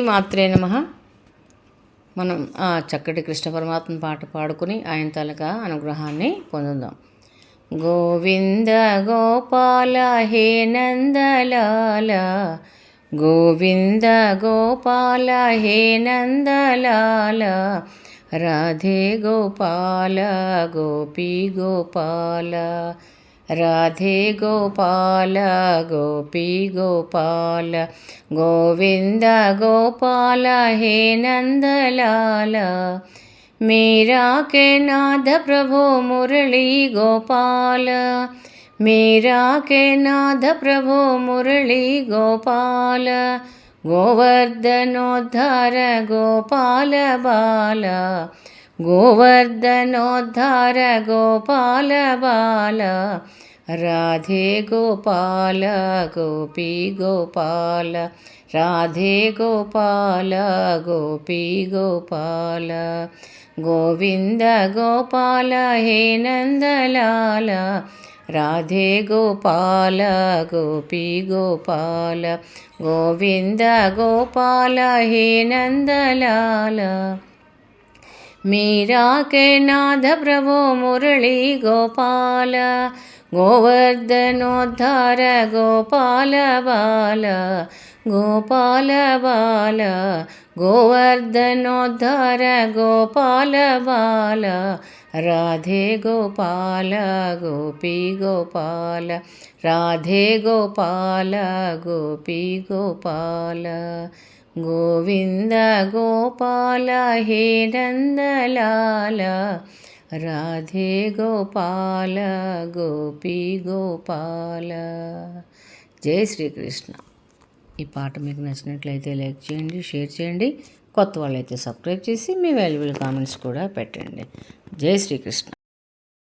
మాత్రే నమ. మనం ఆ చక్కటి కృష్ణ పరమాత్మ పాట పాడుకుని ఆయన తలక అనుగ్రహాన్ని పొందుదాం. గోవింద గోపాల హే నందలాల. గోవింద గోపాల హే నందలాల. రాధే గోపాల గోపీ గోపాల. రాధే గోపాల గోపీ గోపాల గోవింద గోపాల హే నందలాల. మేరా కేనాథ ప్రభో మురళీ గోపాల. మేరా కేనాథ ప్రభో మురళీ గోపాల. గోవర్ధనోద్ధార గోపాల బాల. गोवर्धनोद्धार गोपाल बाल राधे गोपाल गोपी गोपाल राधे गोपाल गोपी गोपाल गोविन्द गोपाल हे नन्दलाल राधे गोपाल गोपी गोपाल गोविन्द गोपाल हे नन्दलाल मीरा के नाद प्रभो मुरली गोपाल गोवर्धनोद्धार गोपाल बाल गोपाल बाल गोवर्धनोद्धार गोपाल बाल राधे गोपाल गोपी गोपाल राधे गोपाल गोपी गोपाल గోవింద గోపాల హే నందలాల రాధే గోపాల గోపీ గోపాల. జై శ్రీకృష్ణ. ఈ పాట మీకు నచ్చినట్లయితే లైక్ చేయండి షేర్ చేయండి. కొత్త వాళ్ళైతే సబ్స్క్రైబ్ చేసి మీ వాల్యుబుల్ కామెంట్స్ కూడా పెట్టండి. జై శ్రీకృష్ణ.